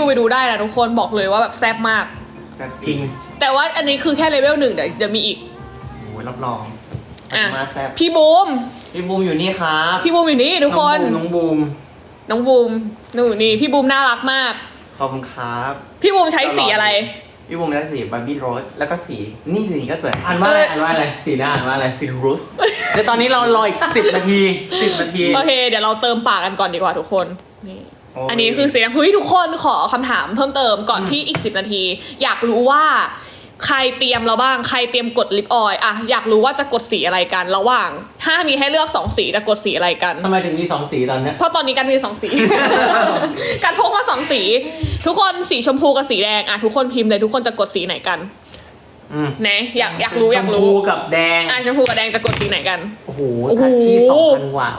ดูไปดูได้นะทุกคนบอกเลยว่าแบบแซ่บมาก แซ่บจริงแต่ว่าอันนี้คือแค่เลเวลหนึ่งเดี๋ยวเดี๋ยวมีอีก โอ้ยรับรองอะ มาแซ่บพี่บูม พี่บูมอยู่นี่ครับพี่บูมอยู่นี่ทุกคน น้องบูมน้องบูมนู่นนี่พี่บูมน่ารักมาก ขอบคุณครับพี่บูมใช้สีอะไร พี่บูมได้สีบาร์บี้โรสแล้วก็สีนี่สีนี้ก็สวยอ่านว่าอะไรอ่านว่าอะไรสีหน้าอ่านว่าอะไรสีรุสเดี๋ยวตอนนี้เรารออีกสิบนาทีสิบนาที โอเค เดี๋ยวเราเติมปากกันก่อนดีกว่าทุกคนนี่โอ้ยอันนี้คือเสียงเฮ้ยทุกคนขอคำถามเพิ่มเติมก่อนที่อีก10นาที อยากรู้ว่าใครเตรียมเราบ้าง ใครเตรียมกดลิปออยล์อะอยากรู้ว่าจะกดสีอะไรกัน ระหว่าง ถ้ามีให้เลือกสองสีจะกดสีอะไรกันทำไมถึงมีสองสีตอนเนี้ยเพราะตอนนี้กันมีสองสีการพกมาสองสี ทุกคนสีชมพูกับสีแดงอะทุกคนพิมพ์เลยทุกคนจะกดสีไหนกันอืมไหนอยากอยากรู้อยากชมรู้พูกับแดงอะชมพูกับแดงจะกดสีไหนกัน โอ้โหโอ้โหทัชชี่สองพันกว่า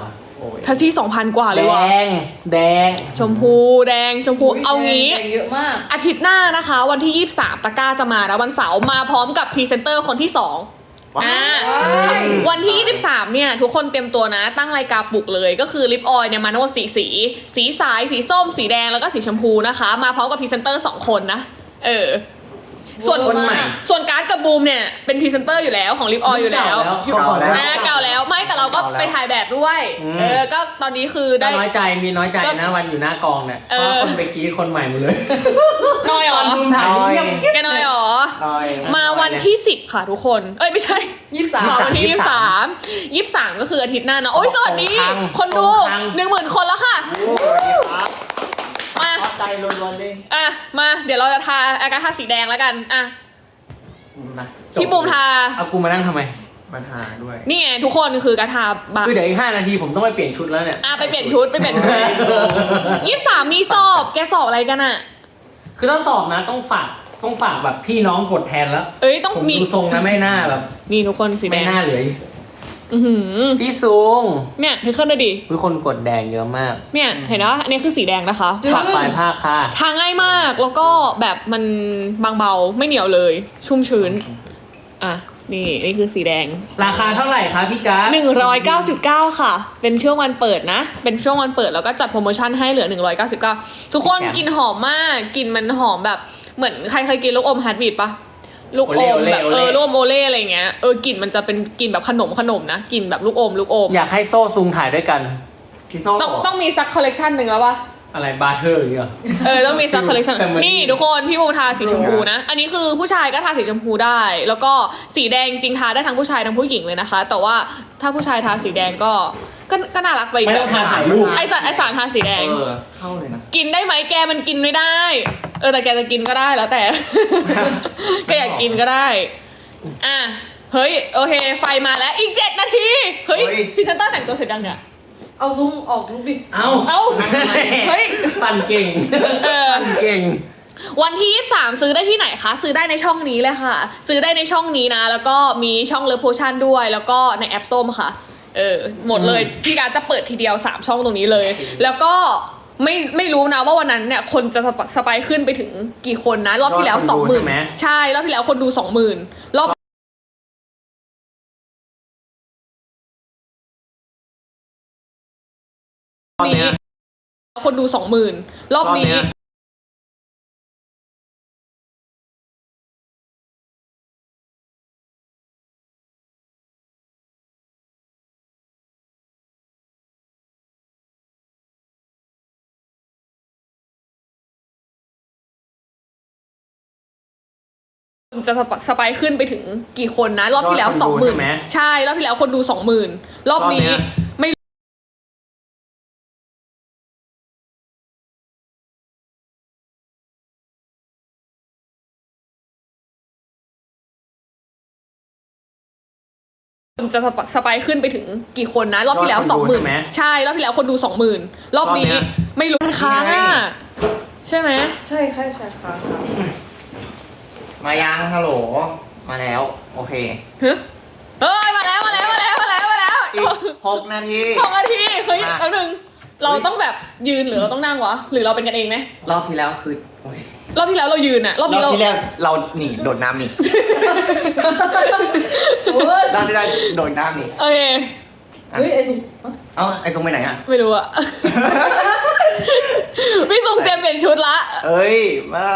ว่ะโอ้ยทัชชี่สองพันกว่าเลแดยว่ะงแดง ชมพูแดงชมพู เอางี้ แดงเยอะมาก อาทิตย์หน้านะคะ วันที่ 23 ตะกร้าจะมาแล้ววันเสาร์มาพร้อมกับพรีเซนเตอร์คนที่2ว้าอ่าววันที่ 23 เนี่ย ทุกคนเตรียมตัวนะ ตั้งรายการปลุกเลย ก็คือลิปออยล์เนี่ยมาทั้งหมดสีสี สีสาย สีส้ม สีแดงแล้วก็สีชมพูนะคะ มาพร้อมกับพรีเซนเตอร์ 2 คนนะ เออ ส่วนคนใหม่ ส่วนการ์ดกับบูมเนี่ยเป็นพรีเซนเตอร์อยู่แล้วของลิปออยล์อยู่แล้วเก่าแล้ว อ่าเก่าแล้วไม่แต่เราก็ไปถ่ายแบบด้วยอืมเออก็ตอนนี้คือได้ได้น้อยใจมีน้อยใจก็นะวันอยู่หน้ากองเนี่ยเพเออ ราะว่าคนไปกรีดคนใหม่หมดเลยน้อยเหรตออนบูมถ่ายเงียบกิ๊บแกน้อยเหรอ ลอย มาวันที่ 10 ค่ะทุกคน เอ้ยไม่ใช่ยี่สิบสามมาวันที่ยี่สามยี่สามก็คืออาทิตย์หน้านะ โอ้ยสวัสดีของทางคนดูของทางหนึ่งหมื่นคนแล้วค่ะ ใจล้วนๆเลยอะมาเดี๋ยวเราจะทาอากาศทาสีแดงแล้วกันอะนะพี่บุมทา เอากูมานั่งทำไม มาทาด้วย นี่ไงทุกคนคือกระทาบะคือเดี๋ยวอีกห้านาทีผมต้องไปเปลี่ยนชุดแล้วเนี่ย อะไปเปลี่ยนชุดไปเปลี่ยนชุดยี่สามมีสอบแกสอบอะไรกันอะ คือถ้าสอบนะต้องฝากต้องฝากแบบพี่น้องกดแทนแล้วเอ้ยต้องผมมีดูทรงนะไม่น่าแบบ นี่ทุกคนสีแดไม่งน่าเหลือ อือหือพี่ซุงเนี่ยเธอขึ้นดูดิคือคนกดแดงเยอะมากเนี่ยเห็นนะอันนี้คือสีแดงนะคะฝากปลายผ้าค่ะทาง่ายมากแล้วก็แบบมันบางเบาไม่เหนียวเลย ชุ่มชื้น อะนี่นี่คือสีแดง ราคาเท่าไหร่คะพี่การ์ด199ค่ะ เป็นช่วงวันเปิดนะ เป็นช่วงวันเปิดแล้วก็จัดโปรโมชั่นให้เหลือ199ทุกคนกลินหอมมากกลินมันหอมแบบเหมือนใครเคยกินลูกอมฮาร์ดบีทปะ ลูกอมแบบเออลูกอมโอเล่อะไรเงี้ยเออกลิ่นมันจะเป็นกลิ่นแบบขนมขนมนะกลิ่นแบบลูกอมลูกอมอยากให้โซ่ซุงถ่ายด้วยกัน พี่โซ่ต้องต้องมีสักคอลเลกชันหนึ่งแล้วปะอะไรบาร์เทอร์อย่างเงี้ยเออต้องมีซักคอลเลคชัน Family นี่ทุกคนพี่บูมทาสีชมพูนะ อันนี้คือผู้ชายก็ทาสีชมพูได้ แล้วก็สีแดงจริงทาได้ทั้งผู้ชายทั้งผู้หญิงเลยนะคะ แต่ว่าถ้าผู้ชายทาสีแดงก็ ก็ก็น่ารักไปอีกไม่ต้องทาถ่ายรูป ไอสารไอสารทาสีแดง เออเข้าเลยนะ กินได้ไหมแกมันกินไม่ได้ เออแต่แกจะกินก็ได้แล้วแต่ แกอยากกินก็ได้ อะ เฮ้ย โอเค ไฟมาแล้วอีกเจ็ดนาที เฮ้ยเฮ้ย พรีเซนเตอร์แต่งตัวเสร็จยังเนี่ย เอาซุ้มออกลูกดิ เอ้าเอ้า เฮ้ย ปั่นเก่ง เออปั่นเก่ง วันที่ 23 ซื้อได้ที่ไหนคะ ซื้อได้ในช่องนี้เลยค่ะ ซื้อได้ในช่องนี้นะ แล้วก็มีช่องเล v โพชั่นด้วย แล้วก็ในแอปส้มค่ะ เออหมดเลยพี่การจะเปิดทีเดียว3ช่องตรงนี้เลย แล้วก็ไม่ไม่รู้นะว่าวันนั้นเนี่ยคนจะสปสไปายขึ้นไปถึงกี่คนนะ รอบที่แล้วยอดคนดูใช่ไหม20,000ใช่รอบที่แล้วคนดู20,000รอบนี้คนดู20,000รอบนี้รอบเนี้ จะสปสไปายขึ้นไปถึงกี่คนนะ รอบที่แล้วยอดคนสองดูหมื่นใช่ไหมใช่ รอบที่แล้วคนดูสองหมื่นรอบนี้รอบเนี้ยไม่จะสปสไปายขึ้นไปถึงกี่คนนะ รอบที่แล้วยอดสคองนหดูมื่นใช่ไหมใช่ รอบที่แล้วคนดูสองหมื่นรอบนี้รอบเนี้ยไม่รู้มันค้างอะใช่ไหมใช่แค่ใช่ค่ะ มายังฮัลโหล มาแล้ว โอเค เฮ้ยเฮ้ยมาแล้วมาแล้วมาแล้วมาแล้วมาแล้วอีกหกนาที สองนาทีเฮ้ยอะเอาหนึ่งเราต้องแบบยืนหรือเราต้องนั่งวะหรือเราเป็นกันเองไหมรอบที่แล้วคือโอ้ยรอบที่แล้วเรายืนอะรอบรอนี้บเรา ที่แล้วเราหนีโดดน้ำหนีโอ้ยรอบที่แล้วโดดน้ำหนีโอเค เฮ้ยไอ้ซุงอะ เอ้าไอ้ทรงไปไหนอะ ไม่รู้อะ พี่ส่งเตรียมเปลี่ยนชุดละ เอ้ยว่า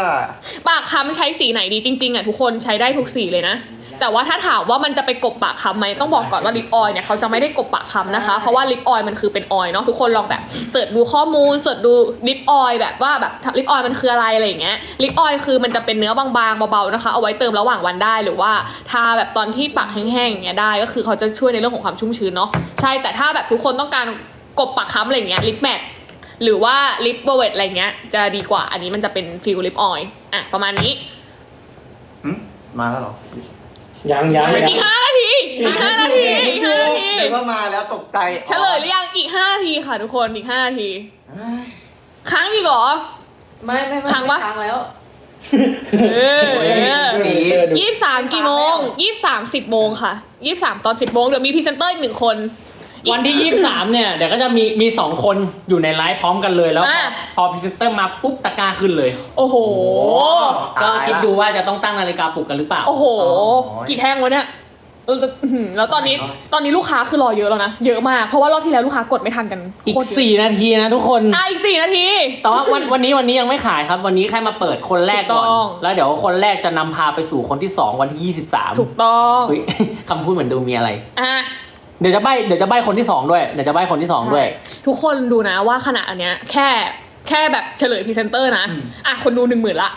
ปากค้ำใช้สีไหนดีจริงๆอะทุกคนใช้ได้ทุกสีเลยนะ แต่ว่าถ้าถามว่ามันจะไปกบปากค้ำไหมต้องบอกก่อนว่าลิปออยล์เนี่ยเขาจะไม่ได้กบปากค้ำนะคะ เพราะว่าลิปออยล์มันคือเป็นออยล์เนาะทุกคนลองแบบเสิร์ชดูข้อมูลเสิร์ชดูลิปออยล์แบบว่าแบบลิปออยล์มันคืออะไรอะไรอย่างเงี้ยลิปออยล์คือมันจะเป็นเนื้อบางๆเบาๆนะคะ เอาไว้เติมระหว่างวันได้หรือว่าทาแบบตอนที่ปากแห้งๆอย่างเงี้ยได้ ก็คือเขาจะช่วยในเรื่องของความชุ่มชื้นเนาะใช่แต่ถ้าแบบทุกคนต้องการกบปากค้ำอะไรอย่างเงี้ยลิปแมทหรือว่าลิปเบเวตอะไรเงี้ยจะดีกว่าอันนี้มันจะเป็นฟิลลิปออยล์อะประมาณนี้หึมาแล้วเหรอ ยังยังไม่ยังอีกห้านาทีอีกห้านาทีอีกห้านาทีเห็นว่ามาแล้วตกใจเฉลยหรือยังอีกห้านาทีค่ะทุกคนอีกห้านาทีเอ้ยค้างอีกเหรอ ไม่ไม่ไม่ค้างปะค้างแล้วเออเออดูเออดูยี่สิบสามกี่โมงยี่สิบสามสิบโมงค่ะยี่สิบสามตอนสิบโมงเดี๋ยวมีพรีเซนเตอร์อีกหนึ่งคน วันที่ 23 เนี่ย เดี๋ยวก็จะมีมีสองคนอยู่ในไลฟ์พร้อมกันเลยแล้วพออะ พอพรีเซนเตอร์มาปุ๊บตะกร้าขึ้นเลย โอ้โห ก็ตายละคิดดูว่าจะต้องตั้งนาฬิกาปลุกกันหรือเปล่า โอ้โหอ๋อกี่แท่งวะเนี่ยเราจะอื้อหือแล้วตอนนี้ ตอนนี้ลูกค้าคือรอเยอะแล้วนะ เยอะมาก เพราะว่ารอบที่แล้วลูกค้ากดไม่ทันกันอีก โคตรเยะ4 นาทีนะทุกคน อะอีกสี่นาที แต่ว่าวันวันนี้วันนี้ยังไม่ขายครับ วันนี้แค่มาเปิดคนแรกก่อน ถูกต้อง แล้วเดี๋ยวคนแรกจะนำพาไปสู่คนที่ 2 วันที่ 23ถูกต้องอุ๊ยคำพูดเหมือนดูมีอะไร อะ เดี๋ยวจะใบเดี๋ยวจะใบคนที่สองด้วยเดี๋ยวจะใบคนที่สองด้วยใช่ทุกคนดูนะว่าขนาดอันเนี้ยแค่แค่แบบเฉลยพรีเซนเตอร์นะอืมอะคนดูหนึ่งหมื่นละ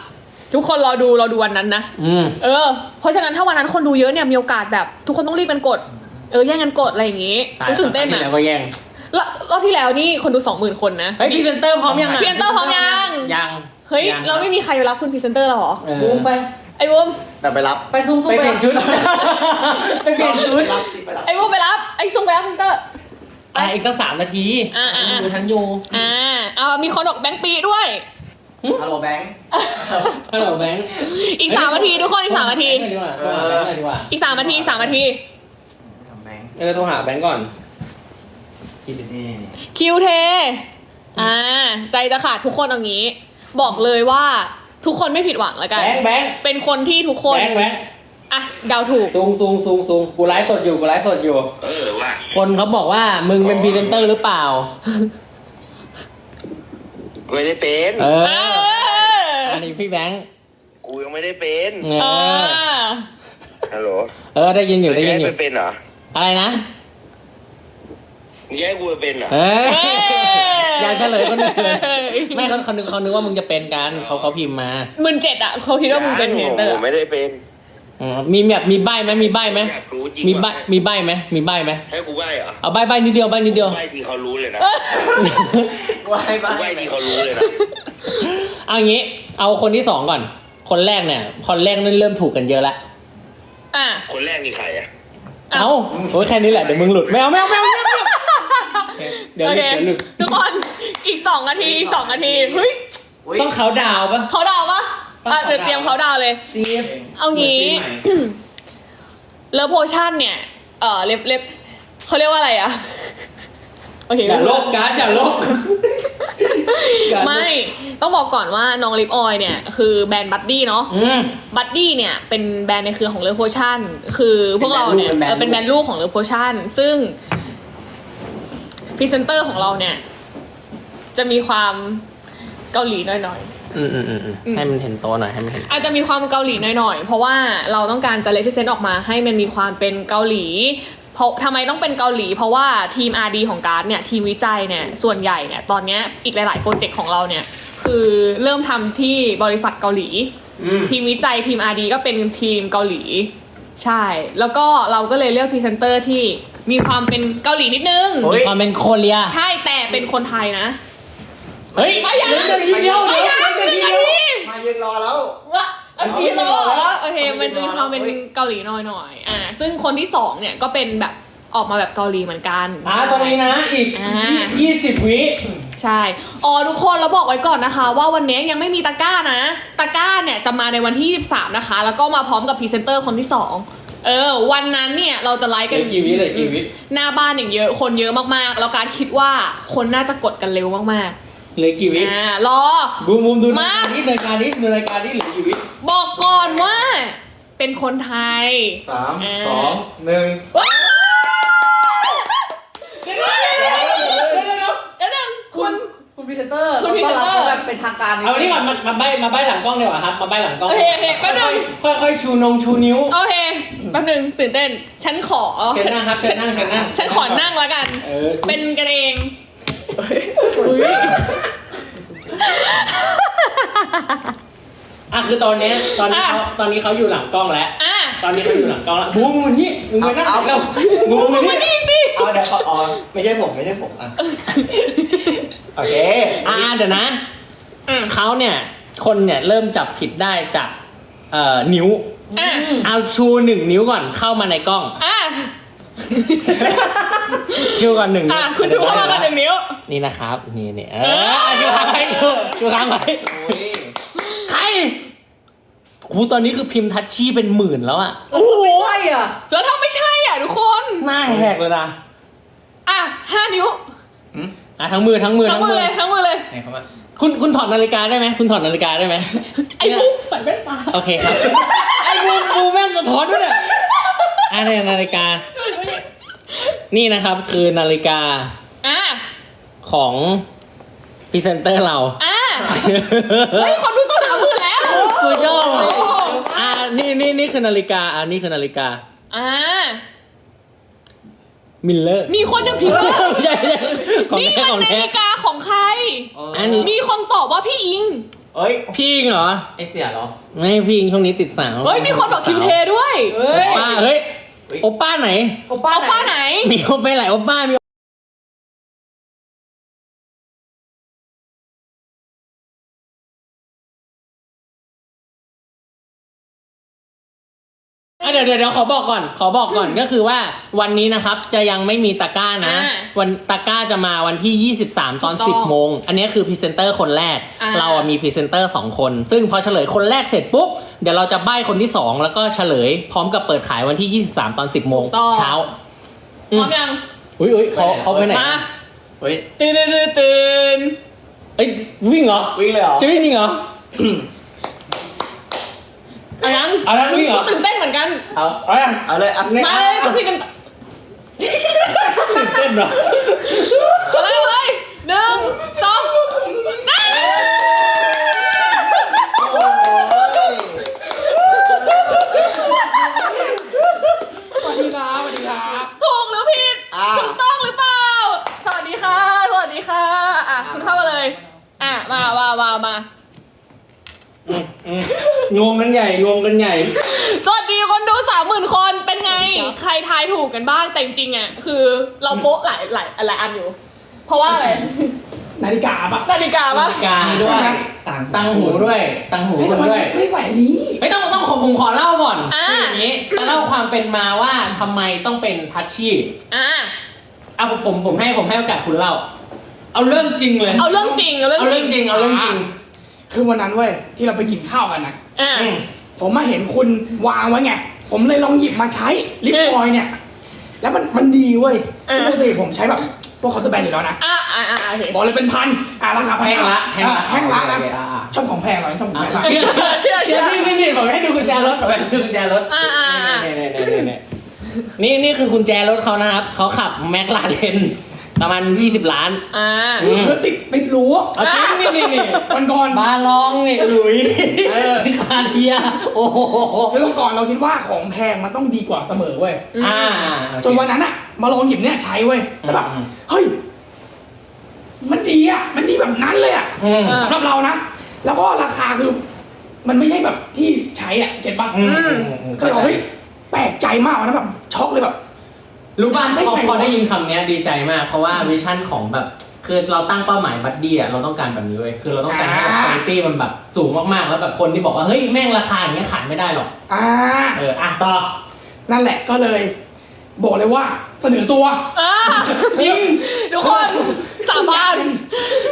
ทุกคนรอดูรอดูวันนั้นนะอืมเออ เพราะฉะนั้นถ้าวันนั้นคนดูเยอะเนี่ยมีโอกาสแบบ ทุกคนต้องรีบกันกด เออแย่งกันกดอะไรอย่างงี้ตายอุ๊ยตื่นเต้นครั้งอะที่แล้วก็แย่งรอบรอบที่แล้วนี่คนดูสองหมื่นคนนะเฮ้ยพรีเซนเตอร์พร้อมยังอะพรีเซนเตอร์พร้อมยังยังเฮ้ยยังเราไม่มีใครไปรับคุณพรีเซนเตอร์หรอเออบูมไปไอ้บุ้มแต่ไปรับไปซุงซุงไปไปเปลี่ยนชุดไปเปลี่ยนชุดรับสิไปรับไอ้บุ้มไปรับ ไอ้ซุงไปรับพรีเซนเตอร์อะอีกตั้งสามนาทีอะอะอะ ดูทันอยู่อ่าเอามีคนบอกแบงค์ปีด้วย ฮัลโหลแบงค์ ฮัลโหลแบงค์อีกสามนาทีทุกคนอีกสามนาทีโทรหแบงค์หน่อยดีกว่าโทรหาแบงค์หน่อยดีกว่า อีกสามนาทีอีกสามนาที ทำแบงค์เออโทรหาแบงค์ก่อนคิดดินี่คิวเท อ่า ใจจะขาดทุกคนเอางี้ บอกเลยว่าทุกคนไม่ผิดหวังแล้วกัน แบงค์แบงค์เป็นคนที่ทุกคน แบงค์แบงค์ อะเดาถูกซูงซูงซูงซูงกูไลฟ์สดอยู่กูไลฟ์สดอยู่ เออว่าคนเขาบอกว่ามึงเป็นพรีเซนเตอร์หรือเปล่าไม่ได้เป็นเออเออ อันนี้พี่แบงค์กูยังไม่ได้เป็นเอเออ อ ฮัลโหลเออได้ยินอยู่ได้แกยินอไปยู่เป็นเหรออะไรนะ มึงแกให้กูไปเป็นเหรอเออเอ้ยอย่าเฉลยคนอื่นเลยไม่เขาเขานึกเขานึกว่ามึงจะเป็นกันเขาเขาพิมพ์มา หมื่นเจ็ดอะเขาคิดว่ามึงเป็นพรีเซนเตอร์ผมไม่ได้เป็น อ๋อมีแบบมีใบไหมมีใบไหมอยากรู้จริงมีใบว่ะมีใบไหมมีใบไหมให้กูไหวเหรอเอาใบใบนิดเดียวใบนิดเดียว ไหวทีเขารู้เลยนะไหว้บ้าไหวทีเขารู้เลยนะเอางี้เอาคนที่สองก่อน คนแรกเนี่ย คนแรกนั่นเริ่มถูกกันเยอะละอะ คนแรกนี่ใครอะเอาโอ้ยแค่นี้แหละเดี๋ยวมึงหลุดไม่เอาไม่เอาไม่เอาไม่เอาเดี๋ยวโอหลุเค ดเดี๋ยวหลุดทุกคน อีกสองนาที อีกสองนาที เฮ้ย อุ๊ยต้องเขาดาวน์ปะเขาดาวปะ อะเดี๋ยวเตรียมเขาดาวเลย ซีฟเอางี้ เล v โพชั่นเนี่ย เออเล็บเล็บเขาเรียกว่าอะไรอะโอเคอย่าโลกการ์ดอย่าโลกไม่ ต้องบอกก่อนว่าน้องลิปออยเนี่ย คือแบรนด์บัดดี้เนาะ อืม บัดดี้เนี่ยเป็นแบรนด์ในเครือของเล v โพชั่น คือพวกเราเนี่ยเป็นแบรนด์ลูกเออเป็นแบรนด์ลูกของเล v โพชั่น ซึ่งพรีเซนเตอร์ของเราเนี่ย จะมีความเกาหลีหน่อยๆ อืมอืมอืมอืมให้มันเห็นโตวหน่อยให้มันเห็น อาจจะมีความเกาหลีหน่อยๆ เพราะว่าเราต้องการจะเลพิเซนต์ออกมาให้มันมีความเป็นเกาหลี เพราะทำไมต้องเป็นเกาหลี เพราะว่าทีม RD ของการ์ดเนี่ยทีมวิจัยเนี่ยส่วนใหญ่เนี่ยตอนเนี้ยอีกหลายๆโปรเจกต์ของเราเนี่ยคือเริ่มทำที่บริษัทเกาหลีอืมทีมวิจัยทีม RD ก็เป็นทีมเกาหลี ใช่ แล้วก็เราก็เลยเลือกพรีเซนเตอร์ที่มีความเป็นเกาหลีนิดนึง เฮ้ย ความเป็นโคเรีย ใช่แต่เป็นคนไทยนะ เฮ้ยไม่ยังเหลือนาทีเดียวไม่เดี๋ยวยังเหลือหนานึ่งทีนาเดียวทีมายืนรอแล้ว ว่าโอเคแล้วเหรอโอเคเอาไปมันจะมีความเป็นเฮ้ยเกาหลีหน่อยๆ อ่า ซึ่งคนที่สองเนี่ยก็เป็นแบบออกมาแบบเกาหลีเหมือนกัน อ่าตอนนี้นะอีกอ่า ยี่สิบวิ ใช่ อ๋อทุกคนเราบอกไว้ก่อนนะคะ ว่าวันนี้ยังไม่มีตะกร้านะ ตะกร้าเนี่ยจะมาในวันที่ 23 นะคะ แล้วก็มาพร้อมกับพรีเซนเตอร์คนที่ 2 เออ วันนั้นเนี่ยเราจะไลฟ์เหกัลืนอกี่วิเหลยกี่วิ หน้าบ้านอย่างเยอะ คนเยอะมากๆ แล้วการคิดว่าคนน่าจะกดกันเร็วมาก เหลือกี่วิรอ บูมบูมดูมา รายการนี้ดูรายการนี้ดูรายการนี้เหลือกี่วิบอกก่อนว่า เป็นคนไทย สามสองหนึ่งว้าวเดี๋เดี๋ยวเดี๋ยวเดี๋ยวเเดี๋คุณคุณพิเซนเตอร์คุณต้อนรับแบบเป็นทางการเอาวันนี้ก่อนมามาใบมาใบหลังกล้องดีกว่าครับ มาใบหลังกล้องโอเคอเคแป๊บนึง ค่อยค่อยชูนงชูนิ้ว โอเคแป๊บหนึงตื่นเต้น ฉันขอเชิญนั่งครับฉันนั่งฉันนั่ง ฉันขอนั่งแล้วกัน เออ เป็นกันเอง คือตอนเนี้ยตอนนี้อะเขาตอนนี้เขาอยู่หลังกล้องแล้ว อะตอนนี้เขาอยู่หลังกล้องแล้วบูมมึงนี่มึงมานั่งเอาแล้วบูมมึงนี่เอาเดี๋ยวขออ๋อไม่ใช่ผมไม่ใช่ผมอะโอเคอ่าเดี๋ยวนะอืมเขาเนี่ย คนเนี่ยเริ่มจับผิดได้จากเอ่อนิ้ว อะเอาชูหนึ่งนิ้วก่อนเข้ามาในกล้อง อะชูก่อนหนึ่งนิ้อะวคุณชูเข้ามากันหนึ่งนิ้ว นี่นะครับ นี่นี่เอเอออชูค้างไว้ชูชูค้างไว้ โอ้ยใคร โหูตอนนี้คือพิมพ์ทัชชี่เป็นหมื่นแล้วอะโอ้โหไม่ใช่อะแล้วถ้าไม่ใช่อะทุกคนหน้าแหกเลยนะอะห้านิ้วอะทั้งมือทั้งมือทั้งมือเลยทั้งมือเลยไหนเข้ามาคุณคุณถอดนาฬิกาได้ไหมคุณถอดนาฬิกาได้ไหมไอ้บุ๊กใส่แว่นตาโอเคครับไอ้บูมบูมแม่งสะท้อนด้วยเนี่ยอะเนี่ยนาฬิกา นี่นะครับคือนาฬิกาอะของพรีเซนเตอร์เราอะเฮ้ยคนดูตัวหนามือแล้วคุณโจ้โอ้โหอ่า นี่นี่นี่คือนาฬิกาอ่านี่คือนาฬิกา อะมิลเลอร์ มีคนยังผิดเลยไม่ใช่ไม่ใช่ของนี่แท้มันของนาแท้ ฬิกาของใครอันนี้ มีคนตอบว่าพี่อิง เอ้ยพี่อิงเหรอ ไอเสียเหรอ ไม่พี่อิงช่วงนี้ติดสาวเฮ้ย มีคนบอกคิวเทด้วย เฮ้ยป้าเฮ้ยเฮ้ย โอป้าไหน โอป้าเอาป้าไหน มีโอไปหลายโอป้ามี เดี๋ยวเดี๋ยวเดี๋ยวขอบอกก่อน ขอบอกก่อนก็คือว่าวันนี้นะครับจะยังไม่มีตะกร้านะ อ่าวันตะกร้าจะมาวันที่ 23 ตอน ถูกต้อง10โมงอันนี้คือพรีเซนเตอร์คนแรก อ่า เราอะมีพรีเซนเตอร์2คน ซึ่งพอเฉลยคนแรกเสร็จปุ๊บ เดี๋ยวเราจะใบ้คนที่2แล้วก็เฉลยพร้อมกับเปิดขายวันที่ 23 ตอน 10โมงถูกต้องเช้า พร้อมยังอุ้ยอุ้ยเขาเขาไปไหนมาเฮ้ยตื่นตื่นตื่นตื่นเอ้ยวิ่งเหรอ วิ่งเลยเหรอจะวิ่งจริงเหรอ เอายังเอาแล้ววิ่งเหรอตื่นเต้นเหมือนกัน เอาเอายังเอาเลยอะมาเลยคุณพี่กันตื่นเต้นเหรอมาเลยมาเลยหนึ่งสองได้โอ้ยสวัสดีครับสวัสดีครับถูกหรือผิดอะถูกต้องหรือเปล่า สวัสดีค่ะ สวัสดีค่ะ อะ คุณเข้ามาเลย อะ มามามามา งงกันใหญ่งงกันใหญ่ สวัสดีคนดูสามหมื่นคนเป็นไง ใครทายถูกกันบ้างแต่จริงๆอะคือเราโป๊ะหลายหลายหลายอันอยู่ เพราะว่าอะไรนาฬิกาปะนาฬิกาปะกามีด้วย ต่างตังหูด้วย ตังหูเฮ้ยคุทำณไมด้วย ไม่ใส่อันนี้ไม่ต้องต้องขอผมขอเล่าก่อนอ่าคืออย่างนี้จะเล่าความเป็นมาว่าทำไมต้องเป็นทัชชี่อะเอาผมผมผมให้ผมให้โอกาสคุณเล่า เอาเรื่องจริงเลย เอาเรื่องจริงเอาเรื่องเอาจเรื่ริองงจริงเอาเรื่องจริง คือวันนั้นเว้ยที่เราไปกินข้าวกันนะอะอืมผมมาเห็นคุณวางไว้ไง ผมเลยลองหยิบมาใช้ลิปเออออยล์เนี่ย แล้วมันมันดีเว้ยเออปกติผมใช้แบบพวกเคาน์เตอร์แบรนด์อยู่แล้วนะ อะอะอะโอเคบอกเลยเป็นพันอะราคาแพแห้งงละแห้งละอะแห้งละนะโอเคอ่าชอบของแพงเหรอชอบของแพงละเชื่อเชื่อเชื่อนี่นี่นี่ผมให้ดูกุญแจรถผมให้ดูกุญแจรถอ่าอ่าอ่า นี่นี่นี่นี่นี่นี่คือกุญแจรถเขานะครับเขาขับแมคลาเรน ประมาณ 20 ล้าน อ่าอืมคือติดติดรั้วเอาจริงนี่นี่นี่วันก่อนบาลองนี่หลุยเออคาเทีย โอ้โหคือวันก่อนเราคิดว่าของแพงมันต้องดีกว่าเสมอเว้ย อ่าจนวันนั้นอะมาลองหยิบเนี่ยใช้เว้ยแล้วแบบอืม เฮ้ย มันดีอะมันดีแบบนั้นเลยอะอืม สำหรับเรานะ แล้วก็ราคาคือ มันไม่ใช่แบบที่ใช้อะเก็ตปะอืมอืมอืมอืมก็เลยบอกเฮ้ยแปลกใจมากวันนะแบบช็อกเลยแบบ รู้ป่ะได้พอไงวะพอได้ยินคำเนี้ยดีใจมาก เพราะว่าวิชั่นของแบบคือเราตั้งเป้าหมายบัดดี้อะเราต้องการแบบนี้เว้ยคือเราต้องการให้แบบคุณภาพมันแบบสูงมากๆ แล้วแบบคนที่บอกว่าเฮ้ยแม่งราคาอย่างเงี้ยขายไม่ได้หรอกอ่าเอออะต่อนั่นแหละก็เลย บอกเลยว่าเสนอตัวอ่าจริงทุกคนสาบาน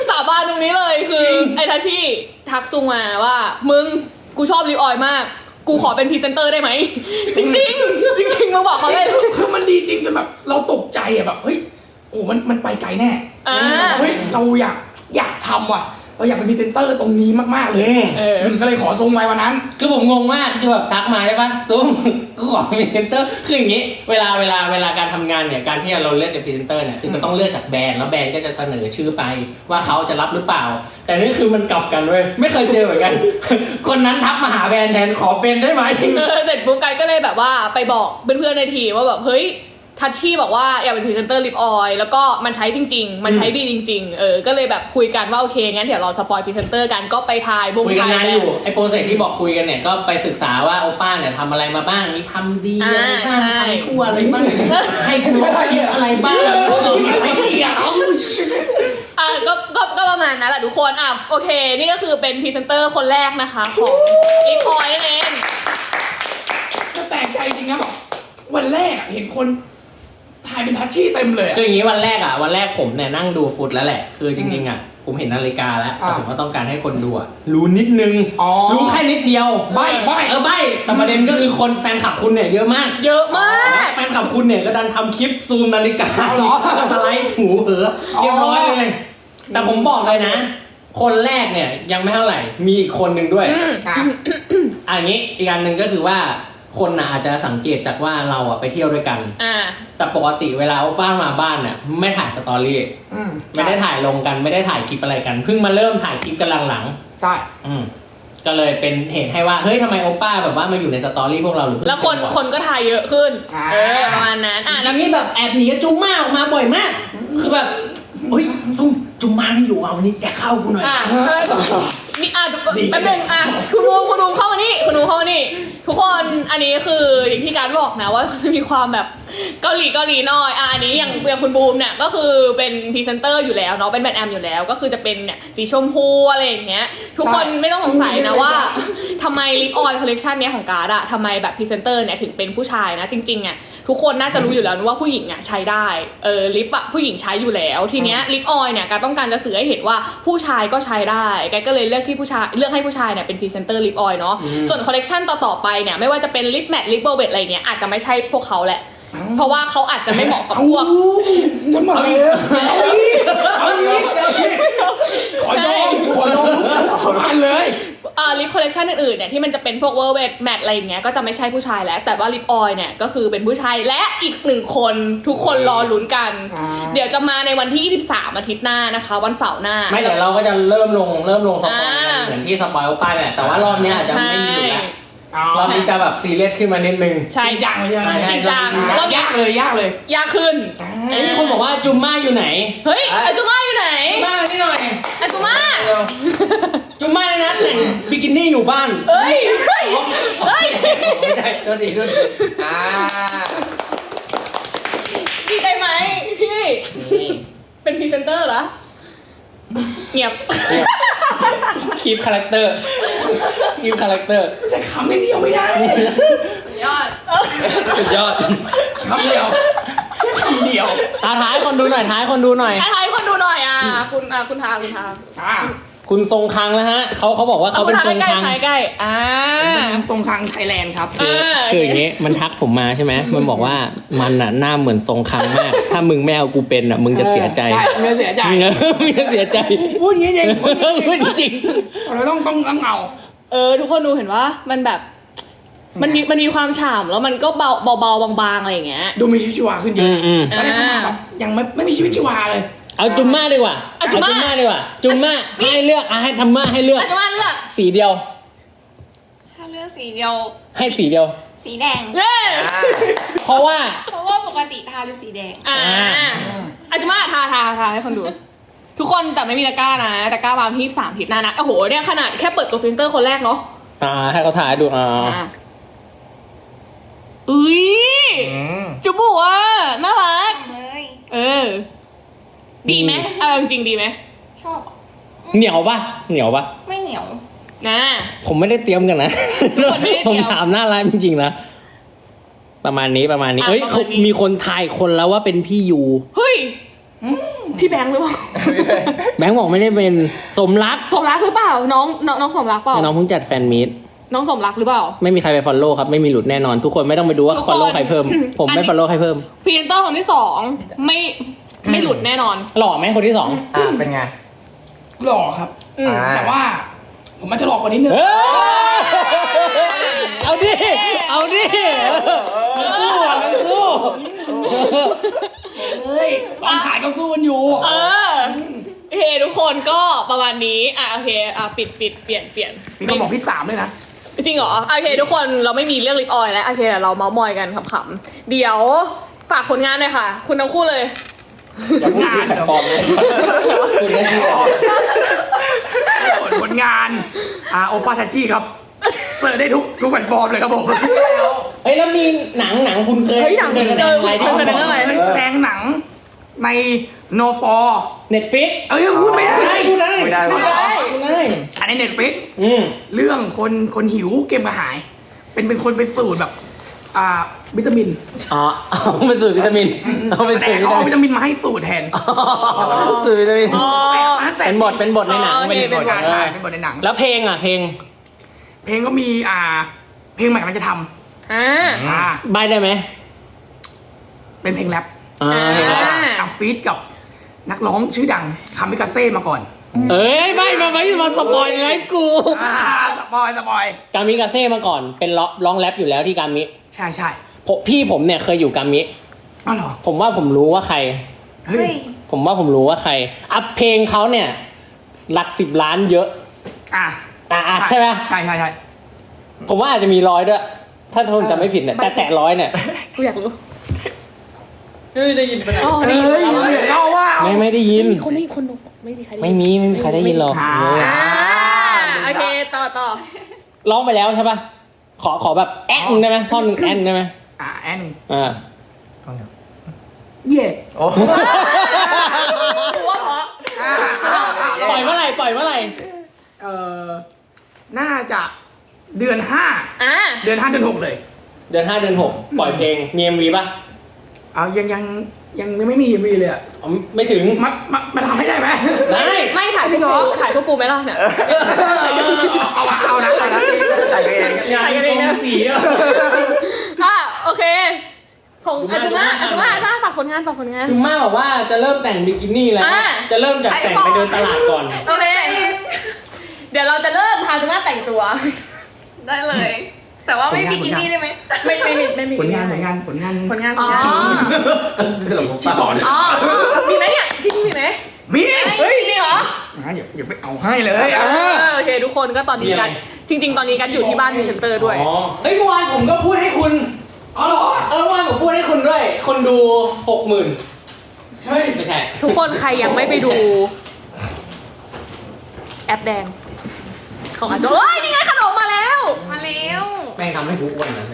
สาบานตรงนี้เลยคือจริงไอ้ทัชชี่ทักซุงมาว่า มึงกูชอบลิปออยล์มาก กูขอเป็นพรีเซนเตอร์ได้ไหม จริงจริงๆจริงๆมึงบอกเขาเลย คือมันดีจริงจนแบบเราตกใจอะแบบเฮ้ยโอ้มันมันไปไกลแน่อ่าเฮ้ยเราอยากอยากทำว่ะ เราอยากเป็นพรีเซนเตอร์ตรงนี้มากๆเลยอืมเออ ก็เลยขอทรงไว้วันนั้น คือผมงงมากคือแบบทักมาใช่ปะซุ้มกูขอพรีเซนเตอร์คืออย่างนี้ เวลาเวลาเวลาการทำงานเนี่ยการที่เราเลือกจากพรีเซนเตอร์เนี่ยคือจะต้องเลือกจากแบรนด์แล้วแบรนด์ก็จะเสนอชื่อไป ว่าเขาจะรับหรือเปล่า แต่นี่คือมันกลับกันเว้ยไม่เคยเจอเหมือนกัน คนนั้นทักมาหาแบรนด์แทนขอเป็นได้ไหม เออเสร็จปุ๊บกันก็เลยแบบว่าไปบอกเพื่อนๆในทีมว่าแบบเฮ้ย ทัชชี่บอกว่าอยากเป็นพรีเซนเตอร์ลิปออยล์แล้วก็มันใช้จริง ๆ มันใช้ดีจริง ๆ เออ ก็เลยแบบคุยกันว่าโอเคงั้นเดี๋ยวเราสปอยพรีเซนเตอร์กันก็ไปทายบงคุยกันทายนานแบรอนยู่ด์ไอ้โปรเซสที่บอกคุยกันเนี่ยก็ไปศึกษาว่าโอป้าเนี่ยทำอะไรมาบ้างมีทำดีอะไรบ้างอ่าใช่ทำชั่วอะไรบ้างให้คุณลบคลิปอะไรบ้างไม่เกี่ยวอะก็ก็ก็ประมาณนั้นแหละทุกคนอะโอเค นี่ก็คือเป็นพรีเซนเตอร์คนแรกนะคะของลิปออยล์นั่นเองก็แปลกใจจริงนะบอกวันแรกอะเห็นคน ถ่ายเป็นทัชชี่เต็มเลยอะ คืออย่างนี้วันแรกอะวันแรกผมเนี่ยนั่งดูฟุตแล้วแหละ คือจริงๆอะผมเห็นนาฬิกาแล้วแต่อ่าผมก็ต้องการให้คนดูอะรู้นิดนึงอ๋อรู้แค่นิดเดียวใบ้ใบ้ เออใบแต่ประเด็นก็คือคนแฟนคลับคุณเนี่ยเยอะมากเยอะมาก แฟนคลับคุณเนี่ยก็ดันทำคลิปซูมนาฬิกาเอาเหรอสไลด์ถูเหอะเรียบร้อยเลย แต่ผมบอกเลยนะ คนแรกเนี่ยยังไม่เท่าไหร่มีอีกคนหนึ่งด้วย อืม อะ อันนี้อีกอันหนึ่งก็คือว่า คนน่ะอาจจะสังเกตจากว่าเราอะไปเที่ยวด้วยกัน อ่า แต่ปกติเวลาโอป้ามาบ้านเนี่ยไม่ถ่ายสตอรี่อืมไม่ได้ถ่ายลงกันไม่ได้ถ่ายคลิปอะไรกัน เพิ่งมาเริ่มถ่ายคลิปกันหลังใช่ ๆอืมก็เลยเป็นเหตุให้ว่าเฮ้ยทำไมโอป้าแบบว่ามาอยู่ในสตอรี่พวกเราหรือเพิ่งแล้วคนเป็คนก็ทายเยอะขึ้นเออประมาณนั้นอะจแล้วริงๆนี่แบบแอบหนีจุ๊มมาออกมาบ่อยมาก คือแบบเฮ้ยซุ่มจุ๊มมานี่อยู่เอาวันนี้แกเข้ากูหน่อย อะเออ นี่อะแป๊บนึงอะคุณบูมคุณบูมเข้ามานี่คุณบูมเข้ามานี่ ทุกคนอันนี้คืออย่างที่การบอกนะว่าจะมีความแบบเกาหลีเกาหลีหน่อยอะอันนี้อย่างอย่างคุณบูมเนี่ยก็คือเป็นพรีเซนเตอร์อยู่แล้วเนาะเป็นแบรนด์แอมอยู่แล้ว ก็คือจะเป็นเนี่ยสีชมพูอะไรอย่างเงี้ย ทุกคนไม่ต้องสงสัยนะว่าทำไมลิปออยล์คอลเลกชันเนี้ยของการ์ดอะทำไมแบบพรีเซนเตอร์เนี่ยถึงเป็นผู้ชายนะจริงๆอะ ทุกคนน่าจะรู้อยู่แล้วนะว่าผู้หญิงอะใช้ได้เออลิปอะผู้หญิงใช้อยู่แล้ว ทีเนี้ยลิปออยล์เนี่ยการต้องการจะสื่อให้เห็นว่าผู้ชายก็ใช้ได้แกก็เลยเลือกที่ผู้ชายเลือกให้ผู้ชายเนี่ยเป็นพรีเซนเตอร์ลิปออยล์เนาะส่วนคอลเลกชันต่อๆไปเนี่ยไม่ว่าจะเป็นลิปแมทลิปเบอร์เวทอะไรเงี้ยอาจจะไม่ใช่พวกเขาแหละเพราะว่าเขาอาจจะไม่เหมาะกับเอาพวกจะมาเลยเอาอีกเอาอีกขอโยงขอโยงทุกคนเลย อ่าลิปคอลเลกชันอื่นๆเนี่ยที่มันจะเป็นพวกเวอร์เวทแมทอะไรอย่างเงี้ยก็จะไม่ใช่ผู้ชายแล้ว แต่ว่าลิปออยล์เนี่ยก็คือเป็นผู้ชายและอีกหนึ่งคนทุกคนรอลุ้นกัน อ่า เดี๋ยวจะมาในวันที่ 23 อาทิตย์หน้านะคะ วันเสาร์หน้า ไม่เดี๋ยวเราก็จะเริ่มลงเริ่มลงสปอยล์กัอ่านเหมือนที่สปอยล์โอป้าเนี่ยแต่ว่ารอบเนี้ยอาจจะไม่มีอยู่แล้วเอารอบนี้จะแบบซีเรียสขึ้นมานิดนึง ใช่ จริงจังเลยใช่ไหมใช่จริงจังใช่รอบยากเลยยากเลยยากขึ้นเอ้ยมีคนบอกว่าจุมม่าอยู่ไหนเฮ้ยอาจุมาอยู่ไหนจุมม่านี่หน่อยอาจุมาจุม ม่าในนั้นแต่งบิกินี่อยู่บ้านเฮ้ยเฮ้ยเฮ้ยไม่ใช่โทษดีโทษดีอ่าดีใจไหมพี่ นี่เป็นพรีเซนเตอร์เหรอ เงียบ คีปคาแรคเตอร์คีปคาแรคเตอร์จะคำไม่เดียวไม่ได้ยอด สุดยอดคำเดียวแค่คำเดียวอะท้ายคนดูหน่อยท้ายคนดูหน่อย อะทายคนดูหน่อยอะ คุณอะคุณทาคุณทา อ่า คุณทรงคังแล้วฮะเขาเขาบอกว่าเขาเป็นทรงใกล้คังๆใกล้ๆอ่าเป็นทรงทางไทยแลนด์ครับคืออ่าคืออย่างงี้มันทักผมมาใช่ไหมมันบอกว่ามันน่ะหน้าเหมือนทรงคังมาก ถ้ามึงไม่เอากูเป็นอะมึงจะเสียใจใช่มึงจะเสียใจมึงอะมึงจะเสียใจพูดอย่างนี้จริงพูดอย่างนี้พูดจริงเราต้องต้องต้องเอาเออ ทุกคนดูเห็นว่ามันแบบมันมีมันมีความฉ่ำแล้วมันก็เบาเบาเบาบางๆอะไรอย่างเงี้ยดูมีชีวิตชีวาขึ้นเยอือะมอืมตอนแรกเข้ามาแบบยังไม่ไม่มีชีวิตชีวาเลย เอาจุมม่าดีกว่าเอาจุมม่า ดีกว่า จุมม่าให้เลือกอะให้ทำม่าให้เลือก อาจจะมาเลือกสีเดียว ถ้าเลือกสีเดียว ให้สีเดียว สีแดง เย้อ่าเพราะว่า เพราะว่าปกติทาลิปสีแดง อ่าอ่า อาจจะมาทาทาทาให้คนดู ทุกคนแต่ไม่มีตะกร้านะตะกร้าบางที่สามทิศหน้านะโอ้โหเนี่ยขนาดแค่เปิดตัวพรีเซนเตอร์คนแรกเนาะอ่า ให้เขาถ่ายดูอ่าอะอุ้ยอืม จุบุอะน่ารัก เลย เออ ดีไหมเออจริงๆดีไหมชอบเหนียวปะเหนียวปะไม่เหนียว นะ ผมไม่ได้เตรียมกันนะ ทุกคนไม่ได้เตรียมผมถามหน้าร้านจริงๆนะ ประมาณนี้ประมาณนี้ อะเอ้ยประมาณเขานี้ มีคนทายคนแล้วว่าเป็นพี่ยู เฮ้ยพี่แบงค์หรือเปล่าแบงค์บอกไม่ได้เป็นสมรักสมรักหรือเปล่า น้องน้องน้องสมรักเปล่าแต่น้องเพิ่งจัดแฟนมีตน้องสมรักหรือเปล่า ไม่มีใครไปฟอลโล่ครับ ไม่มีหลุดแน่นอน ทุกคนไม่ต้องไปดูว่าทุกฟคนอลโล่ใครเพิ่ม ผมอันไม่นี้ฟอลโล่ใครเพิ่ม พรีเซนเตอร์คนที่สองไม่ ไม่หลุดแน่นอน หล่อไหมคนที่สองอ่าเป็นไง หล่อครับ อืมอ่าแต่ว่า ผมมันจะหลอกกว่านิดนึงเฮ้ยเอาดิ เอาดิมันสู้อะมันสู้เฮ้ยตอนขายก็สู้กันอยู่ เออโอเคทุกคนก็ประมาณนี้ อะโอเค อะปิดปิดเปลี่ยนเปลี่ยน มีคนบอกพี่สามเลยนะ จริงเหรอโอเค ทุกคนเราไม่มีเรื่องลิปออยล์แล้วโอเคเราเมาส์มอยกันขำๆเดี๋ยวฝากผลงานหน่อยค่ะ คุณทั้งคู่เลย อย่าพูดผิดแบบฟอร์มเลยคุณได้ชื่อผลงานอ่าโอปาทาชิครับเสิร์ชได้ทุกทุกแพลตฟอร์มเลยครับผมเฮ้ยแล้วมีหนังหนังคุณเคยเฮ้ยหนังเคยแสดงอะไรที่เคยแสดงอะไรได้แสดงหนังในโนฟอร์เน็ตฟิกเอ้ยพูดไม่ได้พูดได้ไม่ได้ไม่ได้พูดได้อันนี้เน็ตฟิกอืม เรื่องคนคนหิวเกมกระหาย เป็นเป็นคนไปสูตรแบบ อ่า วิตามินอ๋อเอาไปสูตรวิตามินเอาไปแต่สูตรวิเขาตาเอามิวินตามินมาให้สูตรแทนอ๋อสูตรวิตามินอ๋อแสบนะแสบเป็นบทเป็นบทในหนังอ๋อโอเค เป็นบทใช่ใช่เป็นบทในหนัง แล้วเพลงอะเพลงเพลงก็มีอ่า เพลงใหม่มันจะทอ่าำอ่า ใบได้ไหมเป็นเพลงแรปอ่าอ่ากับฟีดกับนักร้องชื่อดังคามิกาเซ่มาก่อนเอ้ยไม่มาไม่มาสปอยไงกู อ่าสปอยสปอย กามิกาเซ่มาก่อนเป็นร้องร้องแรปอยู่แล้วที่กามิ ใช่ใช่ ผมพี่ผมเนี่ยเคยอยู่กามิอ๋อเหรอผมว่าผมรู้ว่าใคร เฮ้เฮ้ยยผมว่าผมรู้ว่าใคร อัพเพลงเขาเนี่ย หลักสิบล้านเยอะอะอะอะใช่ไหมใช่ใช่ใช่ผมว่าอาจจะมีร้อยด้วย ถ้าทุนจะไม่ผิดเนี่ยแต่แตะร้อยเนี่ย กูอยากรู้เฮ้ยได้ยินปะเนี่ย อ๋อเฮ้ยเสียงเราว่าไม่ไม่ได้ยิน มีคนได้ยินคนดูไม่มีใครได้ยินไม่มีไม่มีใครได้ยินหรอกอ่าเอออ่าโอเค ต่อต่อร้องไปแล้วใช่ปะขอขอแบบแอนได้ไหมท่อนหนึ่งแอนได้ไหม อ่าแอนหนึ่งอ่า เย่โอ้กูว่าเพราะอ่าปล่อยเมื่อไหร่ ปล่อยเมื่อไหร่ เอ่อน่าจะเดือนห้าอ่าเดือนห้าเดือนหกเลย เดือนห้าเดือนหกปล่อยเพลง มีเอ็มวีปะเอายังยังยังยังไม่มียังไม่มีเลยอะอ๋อไม่ถึง มามามาทำให้ได้ไหม ได้ ไม่ถ่ายพวกกูถ่ายพวกกูไหมล่ะเนี่ย เอาอะเอานะเอานะใส่ไปเองงานกองสีอะอะโอเค ของดูอามาจุมาดูมาอาจุมาอาจุมาฝากผลงานฝากผลงาน จุมม่าบอกว่าจะเริ่มแต่งบิกินี่แล้ว อ่าจะเริ่มจากแต่งไปเดินตลาดก่อน โอเค เดี๋ยวเราจะเริ่มพาจุมาแต่งตัว ได้เลย แต่ว่าไม่บิกินี่ได้ไหมไม่ไม่ไม่ไม่มีผลงานผลงานผลงานผลงานผอ๋ลองานชิบอเนี่ยอ๋อมีไหมเนี่ยที่นี่มีไหมมีเฮ้ยมีเหรออะอย่าอย่าไปเอาให้เลยเออะอโอเคทุกคนก็ตอนนี้กันจริง ๆ ตอนนี้กันอยู่ที่บ้านมีเซนเตอร์ด้วย อ๋อเฮ้ยเมื่อวานผมก็พูดให้คุณ อ๋อเหรอ เออเมื่อวานผมพูดให้คุณด้วย คนดูหกหมื่นเฮ้ย ไม่ใช่ ทุกคนใครยังไม่ไปดู แอปแดง ของอาจจะเอ้ย นี่ไงขนมมาแล้ว มาเร็วแม่งทำให้กูอ้วนนะ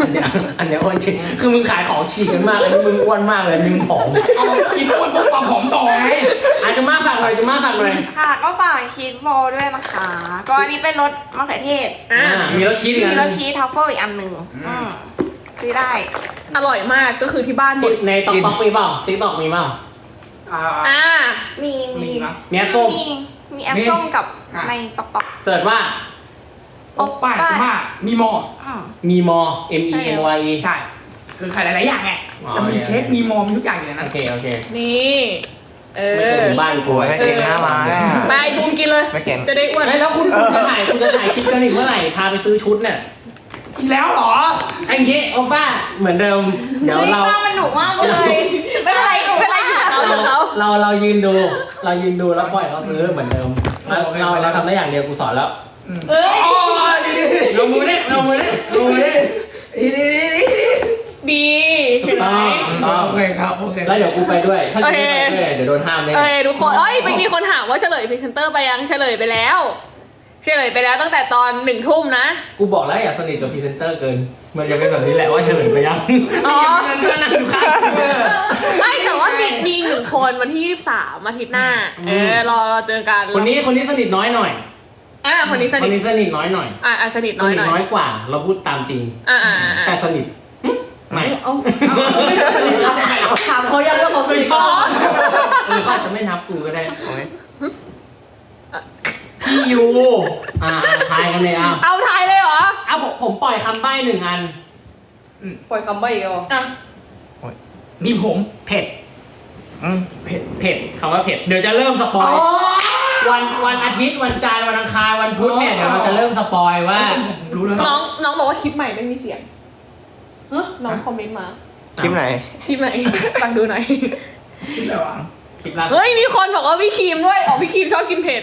อันเนี้ยอันเนี้ยอ้วนจริง คือมึงขายของฉีกกันมากอันนี้มึงอ้วนมากเลยมึงผอมเอากินอ้วนปุ๊บความผอมต่อไงอาจจะมาฝากหน่อยจะมาฝากหน่อยค่ะ ก็ฝากชีสบอลด้วยนะคะ ก็อันนี้เป็นรสมะเขือเทศอะอ่ามีรสชีสอีกมีอันรสชีสทัฟเฟิลอีกอันหนึ่งอืม ซื้อได้ อร่อยมากก็คือที่บ้านมีในติ๊กต็อกมีเปล่าติ๊กต็อกมีเปล่าอ่าอ่ามีมีมีนะมีแอปส้มมีมีแอปมีส้มกับอะในตอกตอกเสิร์ชว่า โอป้าจุมามีหมออืม มีมอ M E M Y E ใช่ คือขายหลายๆอย่างไงอ๋อจะมีเชฟมีมอมีทุกอย่างอยู่ในนั้โอนเคโอเคนี่เอไม่เคยอถึงบ้านกูโอ้ยไม่เก่งหน้ามาอะไปบูมกินเลยไม่เก่ง จะได้อ้วนไม่แล้วคุณคุณจะถ่ายคุณจะถ่ายคลิปกันอีกเมื่อไหร่พาไปซื้อชุดเนี่ย อีกแล้วเหรอไอ้เงี้ยโอป้าเหมือนเดิม เดี๋ยวเฮ้ยเรา ป้ามันหนุกมากเลยไม่เป็นไรไม่เป็นไรหยุดเขาหยุดเขาเราเรายืนดู เรายืนดูแล้วปล่อยเขาซื้อเหมือนเดิมเราเราเราทำได้อย่างเดียวกูสอนแล้วเอ้ยอ๋อดีดีลงมือเนี่ยลงมือเนี่ยลงมือเนี่ยดีดีดีดีดีถูเห็กนไหมต้องถูกต้องโอเคครับโอเคแล้วเดี๋ยวกูไปด้วย ถ้ากูไม่ไปด้วยเดี๋ยวโดนห้ามเลยเอ้ยทุกคนเอ้ยไม่มีคนถามว่าเฉลยพรีเซนเตอร์ไปยังเฉลยไปแล้ว เฉลยไปแล้วตั้งแต่ตอนหนึ่งทุ่มนะ กูบอกแล้วอย่าสนิทกับพรีเซนเตอร์เกิน มันจะเป็นแบบนี้แหละว่าเฉลยไปยังอ๋อพรีเซนเตอร์นั่งอยู่ข้างกูไม่แต่ว่ามีมีอีกหนึ่งคนวันที่23อาทิตย์หน้า เออรอรอเจอกันคนนี้คนนี้สนิทน้อยหน่อยอะคนนี้สคนนิทนี้สนิทน้อยหน่อย อะอะสนิทสน้อยนิทหน่อยน้อยกว่า เราพูดตามจริง อะอะอะอะแต่สนิทหึไม่เอาเอาไม่ได้สนิทเอาถามเขายังว่าเขาสนิทอ๋อเออเขาอาจจะไม่นับกูก็ได้โอ้ย พี่ยูอ่าทายกันเลยอะเอาทายเลยเหรอเอาผมผมปล่อยคำใบ้หนึ่งอัน ปล่อยคำใบ้อีกเหรออะ มีผมเผ็ด อืมเผ็ด เผ็ดคำว่าเผ็ด เดี๋ยวจะเริ่มสปออ๋ยอวันวันอาทิตย์วันจันทร์วันอังคารวันพุธเนี่ยเดี๋ยวเราจะเริ่มสปอยว่ารู้แล้วน้องน้องบอกว่าคลิปใหม่ไม่มีเสียงน้องคอมเมนต์มา คลิปไหน คลิปไหน ฟังดูหน่อย คิดอะไรวะ คลิปล่าสุดเฮ้ยมีคนบอกว่าพี่ครีมด้วยอ๋อพี่ครีมชอบกินเผ็ด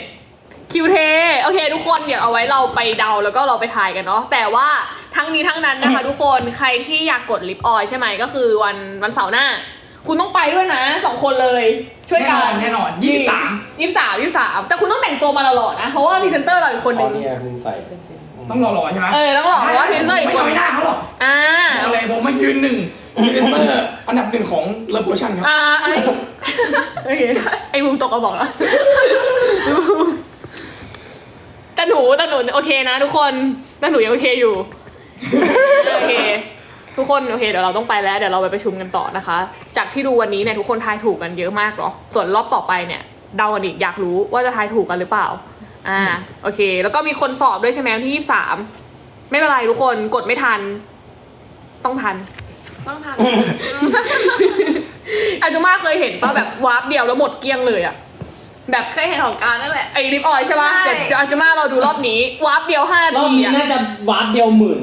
คิวเทโอเค ทุกคนเดี๋ยวเอาไว้เราไปเดาแล้วก็เราไปถ่ายกันเนาะแต่ว่าทั้งนี้ทั้งนั้นนะคะ ทุกคนใครที่อยากกดลิปออยล์ใช่ไหมก็คือวันวันเสาร์หน้า คุณต้องไปด้วยนะสองคนเลยช่วยแน่กันอนแน่นอนยี่สิบสามยี่สิบสามยี่สิบสามแต่คุณต้องแต่งตัวมาหล่อๆนะ เพราะว่าพรีเซนเตอร์เราอีกคนหตอนึ่นงนี้คุณใส่ต้องรอรอใช่ไหมเออต้องหล่อเพราะว่าพรีเซนเตอร์อีกคน ไม่น้อยหน้าเขาหรอกอ่าบอกเลยผมมายืนหนึ่งพรีเซนเตอร์อันดับหนึ่งของเลอโพชั่นครับ อ่าไอ้ โอเคไอ้มุมตกก็บอกแล้วแต่ หนูแต่หนูโอเคนะ ทุกคนแต่หนูยังโอเคอยู่ โอเค ทุกคนโอเคเดี๋ยวเราต้องไปแล้วเดี๋ยวเราไปประชุมกันต่อนะคะ จากที่ดูวันนี้เนี่ยทุกคนทายถูกกันเยอะมากเนาะส่วนรอบต่อไปเนี่ยเดากันอีกอยากรู้ว่าจะทายถูกกันหรือเปล่า อ่าโอเค แล้วก็มีคนสอบด้วยใช่ไหมวันที่ยี่สามไม่เป็นไรทุกคนกดไม่ทัน ต้องทัน ต้องทอาจุมาเคยเห็นป่ะแบบวาร์ปเดียวแล้วหมดเกลี้ยงเลยอะ แบบำเคยเห็นของการนั่นแหละ ไอ้ลิปออยล์ใช่ป่ะใช่ เดี๋ยวเดี๋ยวอาจุมาเราดูรอบนี้วาร์ปเดียวห้ารนาอบทีนี้อะน่าจะวาร์ปเดียวหมื่น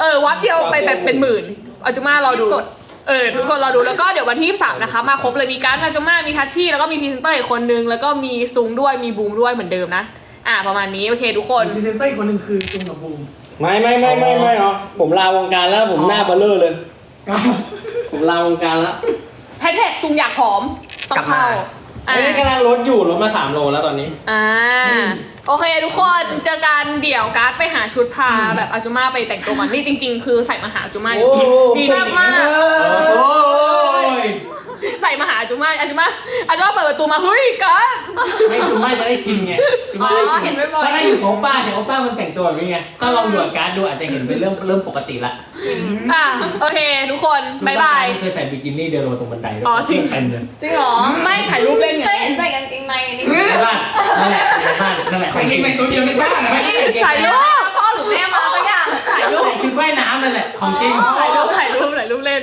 เออวาร์ปเดียวไปแบบเป็นหมื่นอาจุมาเราดูกด เออทุกคนเราดูแล้วก็เดี๋ยววันที่ 23 นะคะมาครบเลยมีการดอาจุมามีทัชชี่แล้วก็มีพรีเซนเตอร์อีกคนนึงแล้วก็มีซุงด้วยมีบูมด้วยเหมือนเดิมนะอ่าประมาณนี้โอเคทุกคน พรีเซนเตอร์อีกคนหนึ่งคือจุงกับบูมไม่ไม่ไม่ไม่ไม่หรอผมลาวงการแล้วผมหน้าเบลเลอร์เลย ผมลาวงการแล้วแฮชแท็กซุงอยากผอม ต้องเข้า อ่าไอ้นี่กำลังลดอยู่ลดมาสามโลแล้วตอนนี้ อ่า โอเคทุกคนเจอกันเดี๋ยวการ์ดไปหาชุดพาแบบอาจุมาไปแต่งตัวก่อนนี่จริง ๆ คือใส่มาหาอาจุมาอยู่โอ้โหนี่ชอบมาก โอ้ยใส่มาหาอาจุมาอาจุมาอาจุมาเปิดประตูมาเฮ้ยการ์ดไม่จุม่าจะได้ชิมไงจุม่าอ๋ได้อชิมเห็นบ่อยๆ ถ้าได้อยู่กับโอป้าเนี่ยโอป้ามันแต่งตัวแบบนี้ไงก็ลองดูอาการดดูอาจจะเห็นเป็นเรื่องเริ่มปกติละอะโอเค ทุกคนบายบาย เคยใส่บิกินี่เดินลงมาตรงบันไดด้วยอ๋อจริง เต็มเลยจริงเหรอไม่ถ่ายรูปเล่นไงเคยเห็นใส่กางเกงในนี่ในบ้านนั่นแหละในบ้านนั่นแหละขใส่องจเกริงงในตัวเดียวในบ้านนะนี่ถ่ายรูปพ่อหรือแม่มาสักอย่างถ่ายรูปใส่ชุดว่ายน้ำนั่นแหละของจริง ถ่ายรูปถ่ายรูปถ่ายรูปเล่น